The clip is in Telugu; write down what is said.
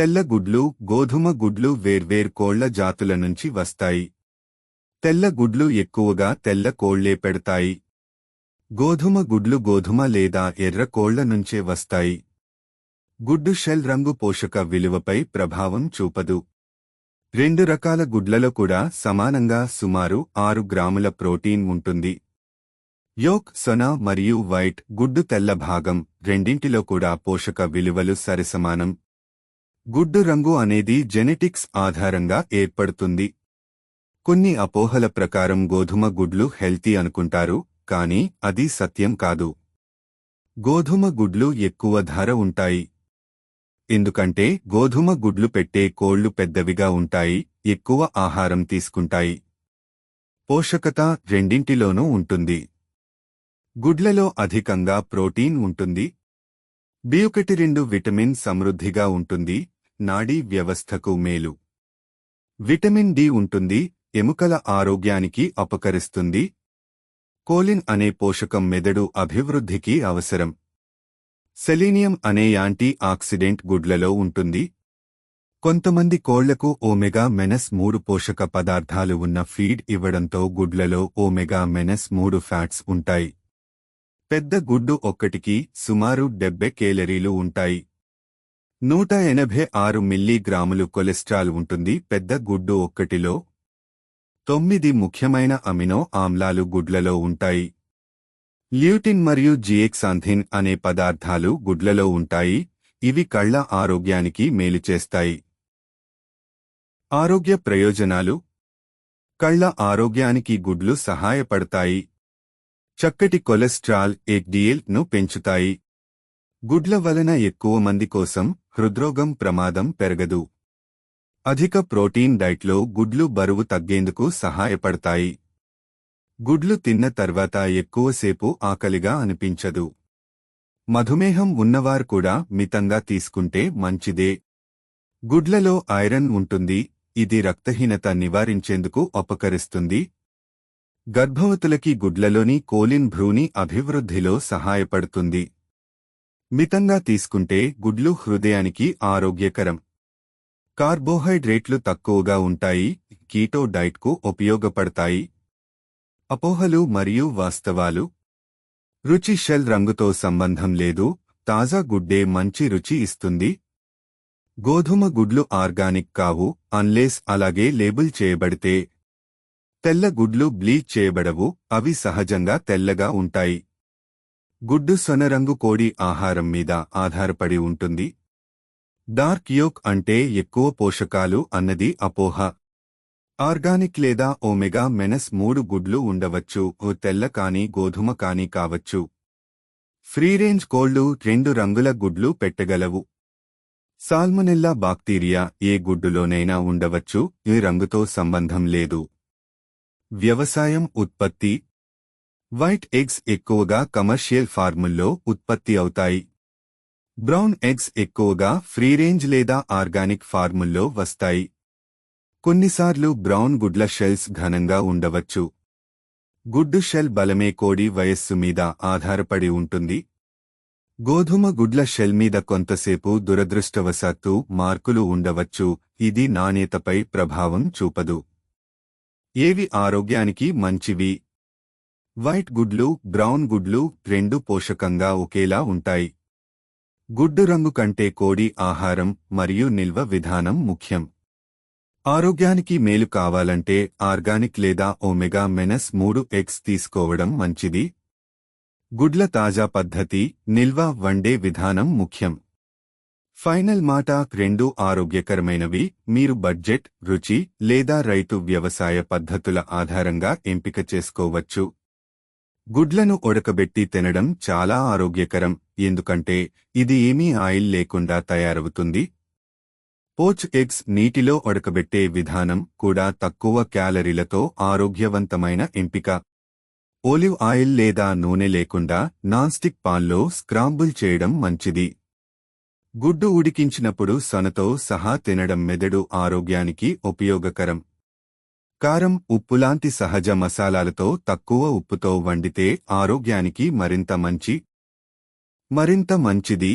తెల్ల గుడ్లు గోధుమ గుడ్లు వేర్వేరు కోళ్ళ జాతుల నుంచి వస్తాయి. తెల్ల గుడ్లు ఎక్కువగా తెల్ల కోళ్ళే పెడతాయి. గోధుమ గుడ్లు గోధుమ లేదా ఎర్ర కోళ్ళ నుంచే వస్తాయి. గుడ్డు షెల్ రంగు పోషక విలువపై ప్రభావం చూపదు. రెండు రకాల గుడ్లలో కూడా సమానంగా సుమారు ఆరు గ్రాముల ప్రోటీన్ ఉంటుంది. యోక్ సొనా మరియు వైట్ గుడ్డు తెల్ల భాగం రెండింటిలో కూడా పోషక విలువలు సరిసమానం. గుడ్డు రంగు అనేది జెనెటిక్స్ ఆధారంగా ఏర్పడుతుంది. కొన్ని అపోహల ప్రకారం గోధుమ గుడ్లు హెల్తీ అనుకుంటారు కానీ అది సత్యం కాదు. గోధుమ గుడ్లు ఎక్కువ ధర ఉంటాయి. ఎందుకంటే గోధుమ గుడ్లు పెట్టే కోళ్ళు పెద్దవిగా ఉంటాయి ఎక్కువ ఆహారం తీసుకుంటాయి. పోషకత రెండింటిలోనూ ఉంటుంది. గుడ్లలో అధికంగా ప్రోటీన్ ఉంటుంది బి ఒకటి రెండు విటమిన్ సమృద్ధిగా ఉంటుంది నాడీ వ్యవస్థకు మేలు. విటమిన్ డి ఉంటుంది ఎముకల ఆరోగ్యానికి అపకరిస్తుంది. కోలిన్ అనే పోషకం మెదడు అభివృద్ధికి అవసరం. సెలీనియం అనే యాంటీ ఆక్సిడెంట్ గుడ్లలో ఉంటుంది. కొంతమంది కోళ్ళకు ఓమెగా మెనస్ మూడు పోషక పదార్థాలు ఉన్న ఫీడ్ ఇవ్వడంతో గుడ్లలో ఓమెగా మెనస్ మూడు ఫ్యాట్స్ ఉంటాయి. పెద్ద గుడ్డు ఒక్కటికి సుమారు డెబ్బై కేలరీలు ఉంటాయి. నూట ఎనభై ఆరు మిల్లీగ్రాములు కొలెస్ట్రాల్ ఉంటుంది పెద్ద గుడ్డు ఒక్కటిలో. తొమ్మిది ముఖ్యమైన అమినో ఆమ్లాలు గుడ్లలో ఉంటాయి. ల్యూటిన్ మరియు జిఎక్సాంథిన్ అనే పదార్థాలు గుడ్లలో ఉంటాయి. ఇవి కళ్ళ ఆరోగ్యానికి మేలు చేస్తాయి. ఆరోగ్య ప్రయోజనాలు. కళ్ళ ఆరోగ్యానికి గుడ్లు సహాయపడతాయి. చక్కటి కొలెస్ట్రాల్ ఎక్డిఎల్ను పెంచుతాయి. గుడ్ల వలన ఎక్కువ మంది కోసం హృద్రోగం ప్రమాదం పెరగదు. అధిక ప్రోటీన్ డైట్లో గుడ్లు బరువు తగ్గేందుకు సహాయపడతాయి. గుడ్లు తిన్న తర్వాత ఎక్కువసేపు ఆకలిగా అనిపించదు. మధుమేహం ఉన్నవారు కూడా మితంగా తీసుకుంటే మంచిదే. గుడ్లలో ఐరన్ ఉంటుంది ఇది రక్తహీనత నివారించేందుకు ఉపకరిస్తుంది గర్భవతులకి గుడ్లలోని కోలిన్ భ్రూని అభివృద్ధిలో సహాయపడుతుంది. మితంగా తీసుకుంటే గుడ్లు హృదయానికి ఆరోగ్యకరం. కార్బోహైడ్రేట్లు తక్కువగా ఉంటాయి కీటో డైట్కు ఉపయోగపడతాయి. అపోహలు మరియు వాస్తవాలు. రుచి షెల్ రంగుతో సంబంధం లేదు తాజా గుడ్డే మంచి రుచి ఇస్తుంది. గోధుమ గుడ్లు ఆర్గానిక్ కావు అన్లేస్ అలాగే లేబుల్ చేయబడితే తెల్ల గుడ్లు బ్లీచ్ చేయబడవు అవి సహజంగా తెల్లగా ఉంటాయి. గుడ్డు సొనరంగు కోడి ఆహారం మీద ఆధారపడి ఉంటుంది. డార్క్ యోక్ అంటే ఎక్కువ పోషకాలు అన్నది అపోహ. ఆర్గానిక్ లేదా ఓమెగా మెనస్ మూడు గుడ్లు ఉండవచ్చు ఓ తెల్ల కానీ గోధుమ కానీ కావచ్చు. ఫ్రీ రేంజ్ కోళ్ళు రెండు రంగుల గుడ్లు పెట్టగలవు. సాల్మొనెల్లా బాక్టీరియా ఏ గుడ్డులోనైనా ఉండవచ్చు ఈ రంగుతో సంబంధం లేదు. వ్యవసాయం ఉత్పత్తి. వైట్ ఎగ్స్ ఎక్కువగా కమర్షియల్ ఫార్ముల్లో ఉత్పత్తి అవుతాయి. బ్రౌన్ ఎగ్స్ ఎక్కువగా ఫ్రీ రేంజ్ లేదా ఆర్గానిక్ ఫార్ముల్లో వస్తాయి. కొన్నిసార్లు బ్రౌన్ గుడ్ల షెల్స్ ఘనంగా ఉండవచ్చు. గుడ్డు షెల్ బలమే కోడి వయస్సు మీద ఆధారపడి ఉంటుంది. గోధుమ గుడ్ల షెల్ మీద కొంతసేపు దురదృష్టవశాత్తు మార్కులు ఉండవచ్చు. ఇది నాణ్యతపై ప్రభావం చూపదు. ఏవి ఆరోగ్యానికి మంచివి? వైట్ గుడ్లు బ్రౌన్ గుడ్లు రెండు పోషకంగా ఒకేలా ఉంటాయి. గుడ్డు రంగు కంటే కోడి ఆహారం మరియు నిల్వ విధానం ముఖ్యం. ఆరోగ్యానికి మేలు కావాలంటే ఆర్గానిక్ లేదా ఒమెగా మెనస్ మూడు ఎగ్స్ తీసుకోవడం మంచిది. గుడ్ల తాజా పద్ధతి నిల్వ వండే విధానం ముఖ్యం. ఫైనల్ మాట రెండు ఆరోగ్యకరమైనవి. మీరు బడ్జెట్ రుచి లేదా రైతు వ్యవసాయ పద్ధతుల ఆధారంగా ఎంపిక చేసుకోవచ్చు. గుడ్లను ఉడకబెట్టి తినడం చాలా ఆరోగ్యకరం ఎందుకంటే ఇది ఏమీ ఆయిల్ లేకుండా తయారవుతుంది. పోచ్ ఎగ్స్ నీటిలో ఉడకబెట్టే విధానం కూడా తక్కువ క్యాలరీలతో ఆరోగ్యవంతమైన ఎంపిక. ఓలివ్ ఆయిల్ లేదా నూనె లేకుండా నాన్ స్టిక్ పాన్లో స్క్రాంబుల్ చేయడం మంచిది. గుడ్డు ఉడికించినప్పుడు సొనతో సహా తినడం మెదడు ఆరోగ్యానికి ఉపయోగకరం. కారం ఉప్పులాంటి సహజ మసాలాలతో తక్కువ ఉప్పుతో వండితే ఆరోగ్యానికి మరింత మంచి మరింత మంచిది.